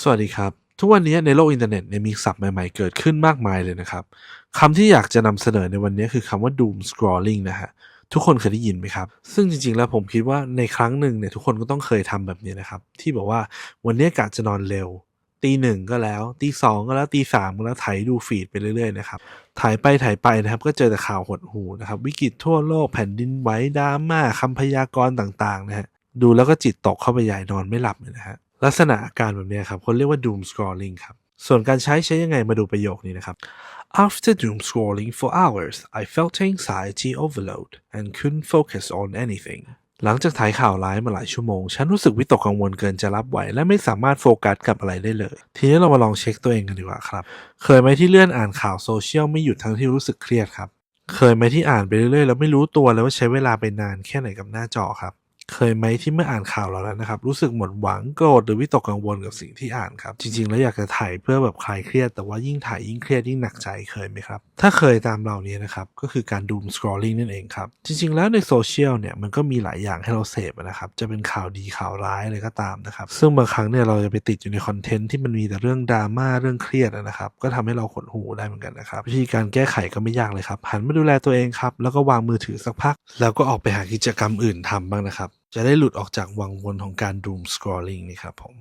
สวัสดีครับ ทุกวันนี้ในโลกอินเทอร์เน็ตเนี่ยมีศัพท์ใหม่ๆเกิดขึ้นมากมายเลยนะครับคำที่อยากจะนำเสนอในวันนี้คือคำว่า doom scrolling นะฮะทุกคนเคยได้ยินไหมครับ ซึ่งจริงๆ แล้วผมคิดว่าในครั้งหนึ่งเนี่ยทุกคนก็ต้องเคยทำแบบนี้นะครับ ที่บอกว่าวันนี้กะจะนอนเร็ว ตีหนึ่งก็แล้ว ตีสองก็แล้วตีสามก็แล้วไถดูฟีดไปเรื่อยๆนะครับถ่ายไปถ่ายไปนะครับ ก็เจอแต่ข่าวหดหูนะครับ วิกฤตทั่วโลกแผ่นดินไหวดราม่าคำพยากรณ์ต่างๆนะฮะดูแล้วก็จิตตกเข้าไปใหญ่นอนไม่หลับเลยนะฮะ ลักษณะอาการแบบนี้ครับคนเรียกว่า doom scrolling ครับ ส่วนการใช้ใช้ยังไงมาดูประโยคนี้นะครับ After doom scrolling for hours I felt anxiety overload and couldn't focus on anything หลังจากถ่ายข่าวร้ายมาหลายชั่วโมง ฉันรู้สึกวิตกกังวลเกินจะรับไหว และไม่สามารถโฟกัสกับอะไรได้เลย ทีนี้เรามาลองเช็คตัวเองกันดีกว่าครับ เคยไหมที่เลื่อนอ่านข่าวโซเชียลไม่หยุดทั้งที่รู้สึกเครียดครับ เคยไหมที่อ่านไปเรื่อยๆแล้วไม่รู้ตัวเลยว่าใช้เวลาไปนานแค่ไหนกับหน้าจอครับ เคยไหมที่เมื่ออ่านข่าวเหล่านั้นนะครับ รู้สึกหมดหวังโกรธหรือวิตกกังวลกับสิ่งที่อ่านครับ จริง ๆ แล้วอยากจะถ่ายเพื่อแบบคลายเครียด แต่ว่ายิ่งถ่ายยิ่งเครียดยิ่งหนักใจเคยไหมครับ ถ้าเคยตามเรานี้นะครับ ก็คือการ doom scrolling นั่นเองครับ จริง ๆ แล้วในโซเชียลเนี่ยมันก็มีหลายอย่างให้เราเสพนะครับ จะเป็นข่าวดีข่าวร้ายอะไรก็ตามนะครับ ซึ่งบางครั้งเนี่ยเราจะไปติดอยู่ในคอนเทนต์ที่มันมีแต่เรื่องดราม่าเรื่องเครียดนะครับ ก็ทำให้เราขดหูได้เหมือนกันนะครับวิธีการแก้ไขก็ไม่ยากเลยครับหันมาดูแลตัวเองครับแล้วก็วางมือถือสักพัก แล้วก็ออกไปหากิจกรรมอื่นทำบ้างนะครับ จะได้หลุดออกจากวังวนของการดูมสครอลลิงนี่ครับผม